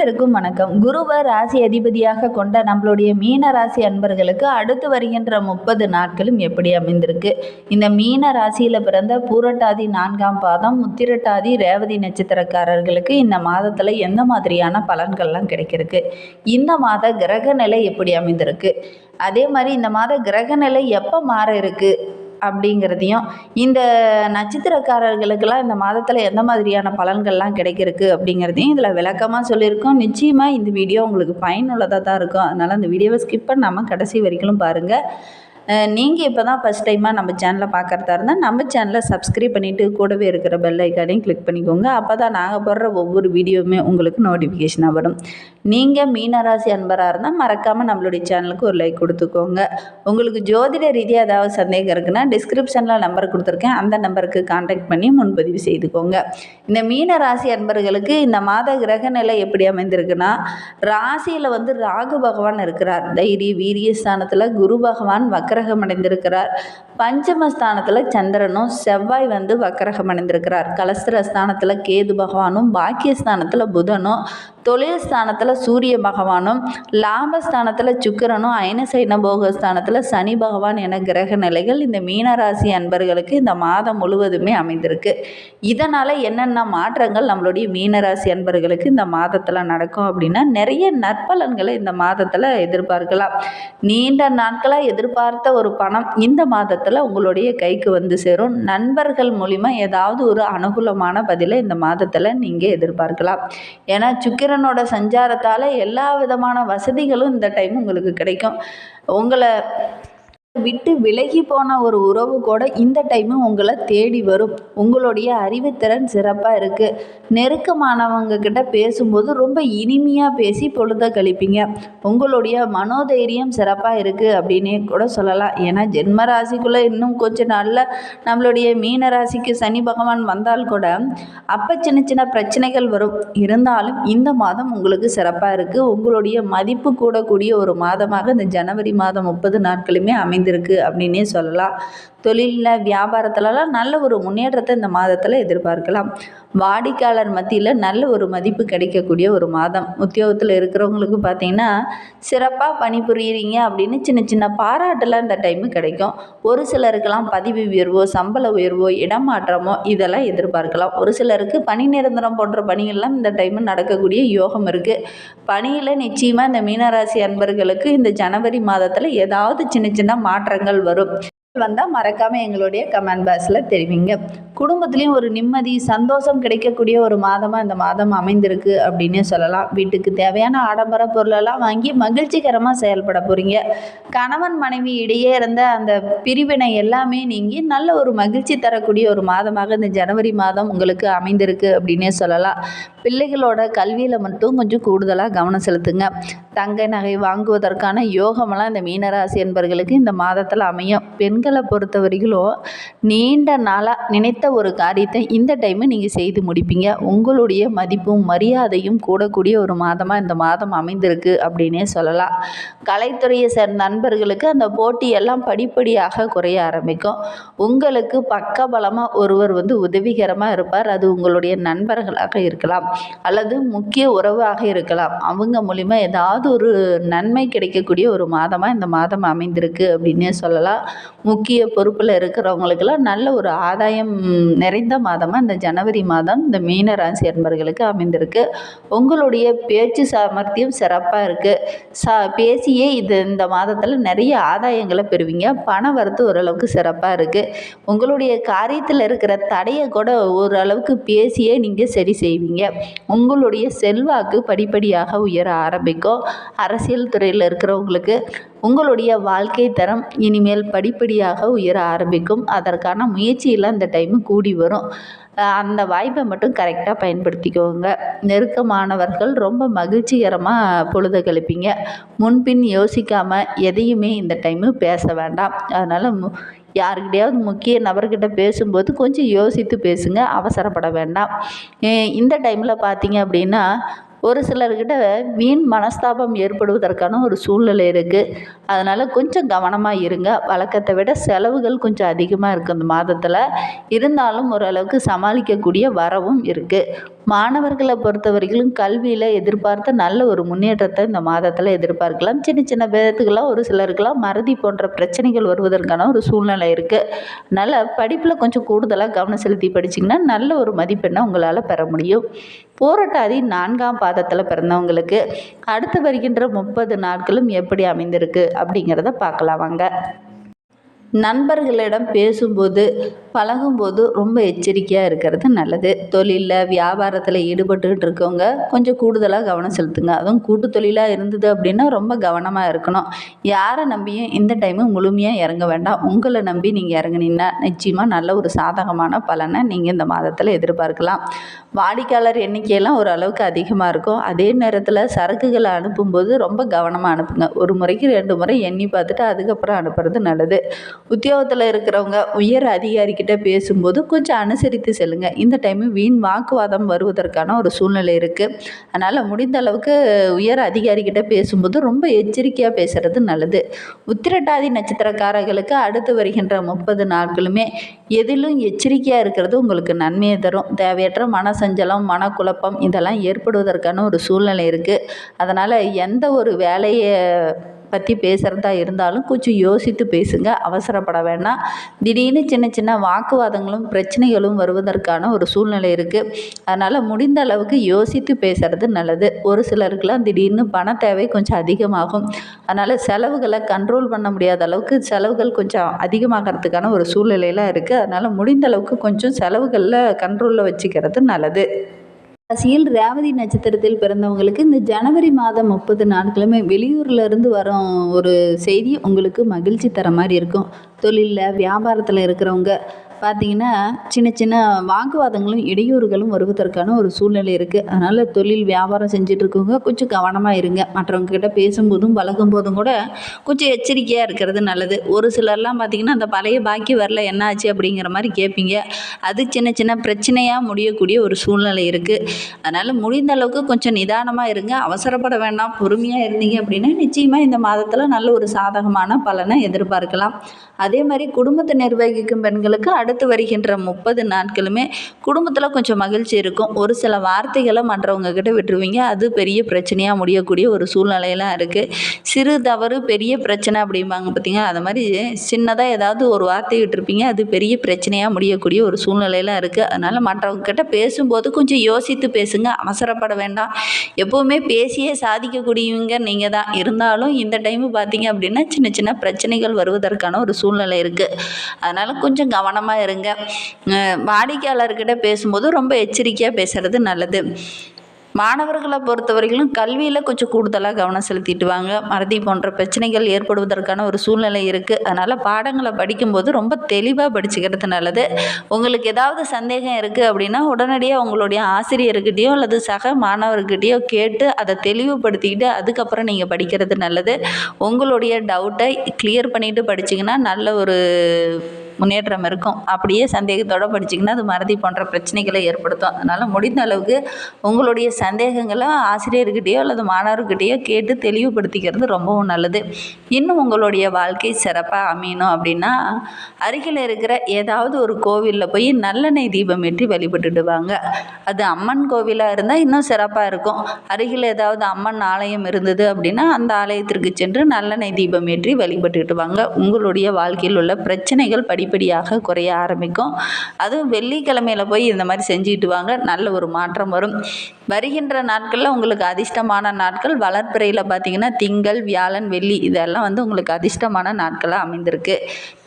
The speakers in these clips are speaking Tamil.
அனைவருக்கும் வணக்கம். குருவை ராசி அதிபதியாக கொண்ட நம்மளுடைய மீன ராசி அன்பர்களுக்கு அடுத்து வருகின்ற முப்பது நாட்களும் எப்படி அமைந்திருக்கு? இந்த மீன ராசியில் பிறந்த பூரட்டாதி நான்காம் பாதம் முத்திரட்டாதி ரேவதி நட்சத்திரக்காரர்களுக்கு இந்த மாதத்தில் எந்த மாதிரியான பலன்கள்லாம் கிடைக்கிறதுக்கு இந்த மாத கிரக நிலை எப்படி அமைந்திருக்கு? அதே மாதிரி இந்த மாத கிரக நிலை எப்போ மாற இருக்குது அப்படிங்கிறதையும் இந்த நட்சத்திரக்காரர்களுக்கெல்லாம் இந்த மாதத்தில் எந்த மாதிரியான பலன்கள்லாம் கிடைக்கிறதுக்கு அப்படிங்கிறதையும் இதில் விளக்கமாக சொல்லியிருக்கோம். நிச்சயமாக இந்த வீடியோ உங்களுக்கு பயனுள்ளதாக தான் இருக்கும். அதனால் அந்த வீடியோவை ஸ்கிப் பண்ணாமல் கடைசி வரைக்கும் பாருங்கள் நீங்கள் இப்போ தான் ஃபஸ்ட் டைமாக நம்ம சேனலை பார்க்குறதா இருந்தால் நம்ம சேனலை சப்ஸ்கிரைப் பண்ணிவிட்டு கூடவே இருக்கிற பெல் ஐக்கானையும் கிளிக் பண்ணிக்கோங்க. அப்போ தான் நாங்கள் போடுற ஒவ்வொரு வீடியோவுமே உங்களுக்கு நோட்டிஃபிகேஷனாக வரும். நீங்கள் மீனராசி அன்பராக இருந்தால் மறக்காமல் நம்மளுடைய சேனலுக்கு ஒரு லைக் கொடுத்துக்கோங்க. உங்களுக்கு ஜோதிட ரீதியாக ஏதாவது சந்தேகம் இருக்குன்னா டிஸ்கிரிப்ஷனில் நம்பர் கொடுத்துருக்கேன். அந்த நம்பருக்கு காண்டாக்ட் பண்ணி முன்பதிவு செய்துக்கோங்க. இந்த மீன ராசி அன்பர்களுக்கு இந்த மாத கிரக நிலை எப்படி அமைந்திருக்குன்னா ராசியில் வந்து ராகு பகவான் இருக்கிறார். தைரிய வீரிய ஸ்தானத்தில் குரு பகவான் வக்கரகம் அடைந்திருக்கிறார் பஞ்சமஸ்தானத்தில் சந்திரனும் செவ்வாய் வந்து வக்கரகம் அடைந்திருக்கிறார் கலஸ்திர ஸ்தானத்தில் கேது பகவானும் பாக்கியஸ்தானத்தில் புதனும் தொழில் ஸ்தானத்தில் சூரிய பகவானும் லாபஸ்தானத்தில் சுக்கிரனும் போக போகஸ்தானத்தில் சனி பகவான் என கிரக நிலைகள் இந்த மீனராசி அன்பர்களுக்கு இந்த மாதம் முழுவதுமே அமைந்திருக்கு. இதனால் என்னென்ன மாற்றங்கள் நம்மளுடைய மீனராசி அன்பர்களுக்கு இந்த மாதத்தில் நடக்கும் அப்படின்னா நிறைய நற்பலன்களை இந்த மாதத்தில் எதிர்பார்க்கலாம். நீண்ட நாட்களாக எதிர்பார்த்த ஒரு பணம் இந்த மாதத்தில் உங்களுடைய கைக்கு வந்து சேரும். நண்பர்கள் மூலிமா ஏதாவது ஒரு அனுகூலமான பதிலை இந்த மாதத்தில் நீங்கள் எதிர்பார்க்கலாம். ஏன்னா சுக்கிரன் சந்திரனோட சஞ்சாரத்தால் எல்லா விதமான வசதிகளும் இந்த டைம் உங்களுக்கு கிடைக்கும். உங்களை விட்டு விலகி போன ஒரு உறவு கூட இந்த டைமு உங்களை தேடி வரும். உங்களுடைய அறிவுத்திறன் சிறப்பாக இருக்குது நெருக்கமானவங்க கிட்ட பேசும்போது ரொம்ப இனிமையாக பேசி பொழுத கழிப்பீங்க. உங்களுடைய மனோதைரியம் சிறப்பாக இருக்குது அப்படின்னே கூட சொல்லலாம். ஏன்னா ஜென்ம ராசிக்குள்ளே இன்னும் கொஞ்ச நாளில் நம்மளுடைய மீன ராசிக்கு சனி பகவான் வந்தால் கூட அப்போ சின்ன சின்ன பிரச்சனைகள் வரும். இருந்தாலும் இந்த மாதம் உங்களுக்கு சிறப்பாக இருக்குது உங்களுடைய மதிப்பு கூடக்கூடிய ஒரு மாதமாக இந்த ஜனவரி மாதம் முப்பது நாட்களுமே அமைந்திருக்கு அப்படின்னே சொல்லலாம். தொழிலில் வியாபாரத்துலலாம் நல்ல ஒரு முன்னேற்றத்தை இந்த மாதத்தில் எதிர்பார்க்கலாம். வாடிக்கையாளர் மத்தியில் நல்ல ஒரு மதிப்பு கிடைக்கக்கூடிய ஒரு மாதம். உத்தியோகத்தில் இருக்கிறவங்களுக்கு பார்த்தீங்கன்னா சிறப்பாக பணிபுரியிறீங்க அப்படின்னு சின்ன சின்ன பாராட்டெல்லாம் இந்த டைமு கிடைக்கும். ஒரு சிலருக்கெல்லாம் பதவி உயர்வோ சம்பள உயர்வோ இடமாற்றமோ இதெல்லாம் எதிர்பார்க்கலாம். ஒரு சிலருக்கு பணி நிரந்தரம் போன்ற பணிகள்லாம் இந்த டைமு நடக்கக்கூடிய யோகம் இருக்குது பணியில் நிச்சயமாக இந்த மீனராசி அன்பர்களுக்கு இந்த ஜனவரி மாதத்தில் ஏதாவது சின்ன சின்ன மாற்றங்கள் வரும். வந்தால் மறக்காமல் எங்களுடைய கமெண்ட் பாக்ஸில் தெரிவிங்க. குடும்பத்துலேயும் ஒரு நிம்மதி சந்தோஷம் கிடைக்கக்கூடிய ஒரு மாதமாக இந்த மாதம் அமைந்திருக்கு அப்படின்னே சொல்லலாம். வீட்டுக்கு தேவையான ஆடம்பர பொருளெல்லாம் வாங்கி மகிழ்ச்சிகரமாக செயல்பட போகிறீங்க கணவன் மனைவி இடையே இருந்த அந்த பிரிவினை எல்லாமே நீங்கி நல்ல ஒரு மகிழ்ச்சி தரக்கூடிய ஒரு மாதமாக இந்த ஜனவரி மாதம் உங்களுக்கு அமைந்திருக்கு அப்படின்னே சொல்லலாம். பிள்ளைகளோட கல்வியில் மட்டும் கொஞ்சம் கூடுதலாக கவனம் செலுத்துங்க. தங்க நகை வாங்குவதற்கான யோகமெல்லாம் இந்த மீனராசி என்பர்களுக்கு இந்த மாதத்தில் அமையும். பெண் பெண்களை பொறுத்த வரைக்கும் நீண்ட நாளாக நினைத்த ஒரு காரியத்தை இந்த டைமு நீங்கள் செய்து முடிப்பீங்க. உங்களுடைய மதிப்பும் மரியாதையும் கூடக்கூடிய ஒரு மாதமாக இந்த மாதம் அமைந்திருக்கு அப்படின்னே சொல்லலாம். கலைத்துறையை சேர்ந்த நண்பர்களுக்கு அந்த போட்டியெல்லாம் படிப்படியாக குறைய ஆரம்பிக்கும். உங்களுக்கு பக்கபலமாக ஒருவர் வந்து உதவிகரமாக இருப்பார். அது உங்களுடைய நண்பர்களாக இருக்கலாம். அல்லது முக்கிய உறவாக இருக்கலாம். அவங்க மூலிமா ஏதாவது ஒரு நன்மை கிடைக்கக்கூடிய ஒரு மாதமாக இந்த மாதம் அமைந்திருக்கு அப்படின்னே சொல்லலாம். முக்கிய பொறுப்பில் இருக்கிறவங்களுக்கெல்லாம் நல்ல ஒரு ஆதாயம் நிறைந்த மாதமாக இந்த ஜனவரி மாதம் இந்த மீன ராசி அன்பர்களுக்கு அமைந்திருக்கு. உங்களுடைய பேச்சு சாமர்த்தியம் சிறப்பாக இருக்குது சா பேசியே இது இந்த மாதத்தில் நிறைய ஆதாயங்களை பெறுவீங்க. பண வரத்து ஓரளவுக்கு சிறப்பாக இருக்குது உங்களுடைய காரியத்தில் இருக்கிற தடையை கூட ஓரளவுக்கு பேசியே நீங்கள் சரி செய்வீங்க. உங்களுடைய செல்வாக்கு படிப்படியாக உயர ஆரம்பிக்கும். அரசியல் துறையில் இருக்கிறவங்களுக்கு உங்களுடைய வாழ்க்கை தரம் இனிமேல் படிப்படியாக உயர ஆரம்பிக்கும். அதற்கான முயற்சியெல்லாம் இந்த டைமு கூடி வரும். அந்த வாய்ப்பை மட்டும் கரெக்டாக பயன்படுத்திக்கோங்க. நெருக்கமானவர்கள் ரொம்ப மகிழ்ச்சிகரமாக பொழுது கழிப்பீங்க. முன்பின் யோசிக்காமல் எதையுமே இந்த டைமு பேச வேண்டாம். அதனால் மு யாருக்கிட்டையாவது முக்கிய நபர்கிட்ட பேசும்போது கொஞ்சம் யோசித்து பேசுங்க. அவசரப்பட வேண்டாம். இந்த டைமில் பார்த்தீங்க அப்படின்னா ஒரு சிலர்கிட்ட வீண் மனஸ்தாபம் ஏற்படுவதற்கான ஒரு சூழ்நிலை இருக்குது அதனால் கொஞ்சம் கவனமாக இருங்க. வழக்கத்தை விட செலவுகள் கொஞ்சம் அதிகமாக இருக்குது இந்த மாதத்தில். இருந்தாலும் ஓரளவுக்கு சமாளிக்கக்கூடிய வரவும் இருக்குது மாணவர்களை பொறுத்தவரையிலும் கல்வியில் எதிர்பார்த்த நல்ல ஒரு முன்னேற்றத்தை இந்த மாதத்தில் எதிர்பார்க்கலாம். சின்ன சின்ன பேத்துக்கெல்லாம் ஒரு சிலருக்கெல்லாம் மறதி போன்ற பிரச்சனைகள் வருவதற்கான ஒரு சூழ்நிலை இருக்குது அதனால் படிப்பில் கொஞ்சம் கூடுதலாக கவனம் செலுத்தி படிச்சிங்கன்னா நல்ல ஒரு மதிப்பெண்ணை உங்களால் பெற முடியும். போராட்டாதி நான்காம் பாதத்தில் பிறந்தவங்களுக்கு அடுத்து வருகின்ற முப்பது நாட்களும் எப்படி அமைந்திருக்கு அப்படிங்கிறத பார்க்கலாம் வாங்க. நண்பர்களிடம் பேசும்போது பழகும்போது ரொம்ப எச்சரிக்கையாக இருக்கிறது நல்லது. தொழிலில் வியாபாரத்தில் ஈடுபட்டுக்கிட்டு இருக்கவங்க கொஞ்சம் கூடுதலாக கவனம் செலுத்துங்க. அதுவும் கூட்டு தொழிலாக இருந்தது அப்படின்னா ரொம்ப கவனமாக இருக்கணும். யாரை நம்பியும் இந்த டைமு முழுமையாக இறங்க வேண்டாம். உங்களை நம்பி நீங்கள் இறங்குனீங்கன்னா நிச்சயமாக நல்ல ஒரு சாதகமான பலனை நீங்கள் இந்த மாதத்தில் எதிர்பார்க்கலாம். வாடிக்கையாளர் எண்ணிக்கையெல்லாம் ஓரளவுக்கு அதிகமாக இருக்கும். அதே நேரத்தில் சரக்குகளை அனுப்பும்போது ரொம்ப கவனமாக அனுப்புங்க. ஒரு முறைக்கு ரெண்டு முறை எண்ணி பார்த்துட்டு அதுக்கப்புறம் அனுப்புறது நல்லது. உத்தியோகத்தில் இருக்கிறவங்க உயர் அதிகாரிக்கிட்ட பேசும்போது கொஞ்சம் அனுசரித்து செல்லுங்கள் இந்த டைமு வீண் வாக்குவாதம் வருவதற்கான ஒரு சூழ்நிலை இருக்குது அதனால் முடிந்த அளவுக்கு உயர் அதிகாரிக்கிட்ட பேசும்போது ரொம்ப எச்சரிக்கையாக பேசுகிறது நல்லது. உத்திரட்டாதி நட்சத்திரக்காரர்களுக்கு அடுத்து வருகின்ற முப்பது நாட்களுமே எதிலும் எச்சரிக்கையாக இருக்கிறது உங்களுக்கு நன்மையை தரும். தேவையற்ற மன சஞ்சலம் மனக்குழப்பம் இதெல்லாம் ஏற்படுவதற்கான ஒரு சூழ்நிலை இருக்குது அதனால் எந்த ஒரு வேலையை பற்றி பேசுகிறதா இருந்தாலும் கொஞ்சம் யோசித்து பேசுங்க. அவசரப்பட வேண்டாம். திடீர்னு சின்ன சின்ன வாக்குவாதங்களும் பிரச்சனைகளும் வருவதற்கான ஒரு சூழ்நிலை இருக்குது அதனால் முடிந்த அளவுக்கு யோசித்து பேசுகிறது நல்லது. ஒரு சிலருக்குலாம் திடீர்னு பண தேவை கொஞ்சம் அதிகமாகும். அதனால் செலவுகளை கண்ட்ரோல் பண்ண முடியாத அளவுக்கு செலவுகள் கொஞ்சம் அதிகமாகிறதுக்கான ஒரு சூழ்நிலையெல்லாம் இருக்குது அதனால் முடிந்த அளவுக்கு கொஞ்சம் செலவுகளில் கண்ட்ரோலில் வச்சுக்கிறது நல்லது. ராசியில் ரேவதி நட்சத்திரத்தில் பிறந்தவங்களுக்கு இந்த ஜனவரி மாதம் முப்பது நாட்களுமே வெளியூர்ல இருந்து வரும் ஒரு செய்தி உங்களுக்கு மகிழ்ச்சி தர மாதிரி இருக்கும். தொழிலில் வியாபாரத்தில் இருக்கிறவங்க பார்த்தீங்கன்னா சின்ன சின்ன வாக்குவாதங்களும் இடையூறுகளும் வருவதற்கான ஒரு சூழ்நிலை இருக்குது அதனால் தொழில் வியாபாரம் செஞ்சிட்ருக்கவங்க கொஞ்சம் கவனமாக இருங்க. மற்றவங்கக்கிட்ட பேசும்போதும் பழகும் போதும் கூட கொஞ்சம் எச்சரிக்கையாக இருக்கிறது நல்லது. ஒரு சிலர்லாம் பார்த்தீங்கன்னா அந்த பழைய பாக்கி வரல என்ன ஆச்சு அப்படிங்கிற மாதிரி கேட்பீங்க அது சின்ன சின்ன பிரச்சனையாக முடியக்கூடிய ஒரு சூழ்நிலை இருக்குது அதனால் முடிந்த அளவுக்கு கொஞ்சம் நிதானமாக இருங்க. அவசரப்பட வேண்டாம். பொறுமையாக இருந்தீங்க அப்படின்னா நிச்சயமாக இந்த மாதத்தில் நல்ல ஒரு சாதகமான பலனை எதிர்பார்க்கலாம். அதே மாதிரி குடும்பத்தை நிர்வகிக்கும் பெண்களுக்கு அடுத்த வருகின்ற முப்பது நாட்களுமே குடும்பத்தில் கொஞ்சம் மகிழ்ச்சி இருக்கும். ஒரு சில வார்த்தைகளை மற்றவங்க கிட்ட விட்டுருவீங்க. அது பெரிய பிரச்சனையாக முடியக்கூடிய ஒரு சூழ்நிலையெல்லாம் இருக்குது சிறு தவறு பெரிய பிரச்சனை அப்படிம்பாங்க பார்த்தீங்க அது மாதிரி சின்னதாக ஏதாவது ஒரு வார்த்தை விட்டுருப்பீங்க. அது பெரிய பிரச்சனையாக முடியக்கூடிய ஒரு சூழ்நிலையெல்லாம் இருக்குது அதனால் மற்றவங்க கிட்ட பேசும்போது கொஞ்சம் யோசித்து பேசுங்க. அவசரப்பட வேண்டாம். எப்போவுமே பேசியே சாதிக்கக்கூடியவங்க நீங்கள் தான். இருந்தாலும் இந்த டைமு பார்த்தீங்க அப்படின்னா சின்ன சின்ன பிரச்சனைகள் வருவதற்கான ஒரு சூழ்நிலை இருக்குது அதனால் கொஞ்சம் கவனமாக இருங்க. வாடிக்கையாளர்கிட்ட பேசும்போது ரொம்ப எச்சரிக்கையாக பேசுகிறது நல்லது. மாணவர்களை பொறுத்தவரையிலும் கல்வியில் கொஞ்சம் கூடுதலாக கவனம் செலுத்திட்டு வாங்க. மறதி போன்ற பிரச்சனைகள் ஏற்படுவதற்கான ஒரு சூழ்நிலை இருக்குது அதனால் பாடங்களை படிக்கும்போது ரொம்ப தெளிவாக படிச்சுக்கிறது நல்லது. உங்களுக்கு ஏதாவது சந்தேகம் இருக்குது அப்படின்னா உடனடியாக உங்களுடைய ஆசிரியர்கிட்டயோ அல்லது சக மாணவர்கிட்டேயோ கேட்டு அதை தெளிவுபடுத்திக்கிட்டு அதுக்கப்புறம் நீங்கள் படிக்கிறது நல்லது. உங்களுடைய டவுட்டை கிளியர் பண்ணிவிட்டு படிச்சிங்கன்னா நல்ல ஒரு முன்னேற்றம் இருக்கும். அப்படியே சந்தேகத்தோடு படிச்சிங்கன்னா அது மறதி போன்ற பிரச்சனைகளை ஏற்படுத்தும். அதனால் முடிந்த அளவுக்கு உங்களுடைய சந்தேகங்களை ஆசிரியர்கிட்டேயோ அல்லது மாணவர்கிட்டேயோ கேட்டு தெளிவுபடுத்திக்கிறது ரொம்பவும் நல்லது. இன்னும் உங்களுடைய வாழ்க்கை சிறப்பாக அமையணும் அப்படின்னா அருகில் இருக்கிற ஏதாவது ஒரு கோவிலில் போய் நல்லெண்ணெய் தீபம் ஏற்றி வழிபட்டுடுவாங்க. அது அம்மன் கோவிலாக இருந்தால் இன்னும் சிறப்பாக இருக்கும். அருகில் ஏதாவது அம்மன் ஆலயம் இருந்தது அப்படின்னா அந்த ஆலயத்திற்கு சென்று நல்லெண்ணெய் தீபம் ஏற்றி வழிபட்டுட்டு வாங்க உங்களுடைய வாழ்க்கையில் உள்ள பிரச்சனைகள் படிப்படியாக குறைய ஆரம்பிக்கும். அதுவும் வெள்ளிக்கிழமையில் போய் இந்த மாதிரி செஞ்சுட்டு வாங்க நல்ல ஒரு மாற்றம் வரும். வருகின்ற நாட்களில் உங்களுக்கு அதிர்ஷ்டமான நாட்கள் வளர்ப்பிறையில் பார்த்தீங்கன்னா திங்கள் வியாழன் வெள்ளி இதெல்லாம் வந்து உங்களுக்கு அதிர்ஷ்டமான நாட்களாக அமைந்திருக்கு.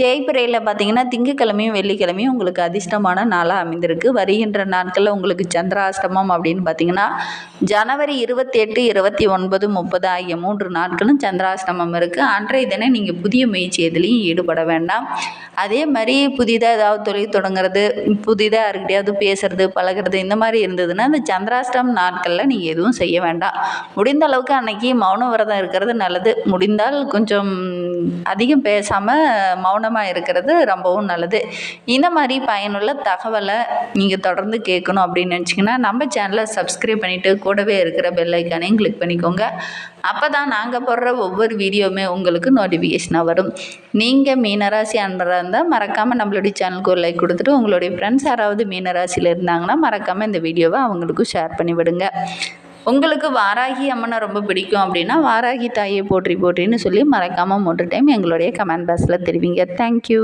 தேய்பிறையில் பார்த்தீங்கன்னா திங்கக்கிழமையும் வெள்ளிக்கிழமையும் உங்களுக்கு அதிர்ஷ்டமான நாளாக அமைந்திருக்கு. வருகின்ற நாட்களில் உங்களுக்கு சந்திராஷ்டமம் அப்படின்னு பார்த்தீங்கன்னா ஜனவரி இருபத்தி எட்டு இருபத்தி ஒன்பது முப்பது ஆகிய மூன்று நாட்களும் சந்திராஷ்டமம் இருக்குது அன்றைய தினம் நீங்கள் புதிய முயற்சி எதுலேயும் ஈடுபட வேண்டாம். அதே மாதிரி புதிதாக ஏதாவது தொழில் தொடங்குறது புதிதாக யாருக்கிட்டையாவது பேசுறது பழகுறது இந்த மாதிரி இருந்ததுன்னா அந்த சந்திராஷ்டம் நாட்களில் நீங்கள் எதுவும் செய்ய வேண்டாம். முடிந்த அளவுக்கு அன்னைக்கு மௌன விரதம் இருக்கிறது நல்லது. முடிந்தால் கொஞ்சம் அதிகம் பேசாமல் மௌனமாக இருக்கிறது ரொம்பவும் நல்லது. இந்த மாதிரி பயனுள்ள தகவலை நீங்கள் தொடர்ந்து கேட்கணும் அப்படின்னு நினச்சிங்கன்னா நம்ம சேனலை சப்ஸ்கிரைப் பண்ணிவிட்டு கூடவே இருக்கிற பெல் ஐக்கானையும் கிளிக் பண்ணிக்கோங்க. அப்போ தான் நாங்கள் போடுற ஒவ்வொரு வீடியோவுமே உங்களுக்கு நோட்டிஃபிகேஷனாக வரும். நீங்கள் மீனராசி அன்பராக இருந்தால் மறக்காமல் நம்மளுடைய சேனலுக்கு ஒரு லைக் கொடுத்துட்டு உங்களுடைய ஃப்ரெண்ட்ஸ் யாராவது மீனராசியில் இருந்தாங்கன்னா மறக்காமல் இந்த வீடியோவை அவங்களுக்கும் ஷேர் பண்ணி விடுங்க. உங்களுக்கு வாராகி அம்மனை ரொம்ப பிடிக்கும் அப்படின்னா வாராகி தாயை போற்றி போற்றின்னு சொல்லி மறக்காமல் மூன்று டைம் எங்களுடைய கமெண்ட் பாக்ஸில் தெரிவிங்க. தேங்க்யூ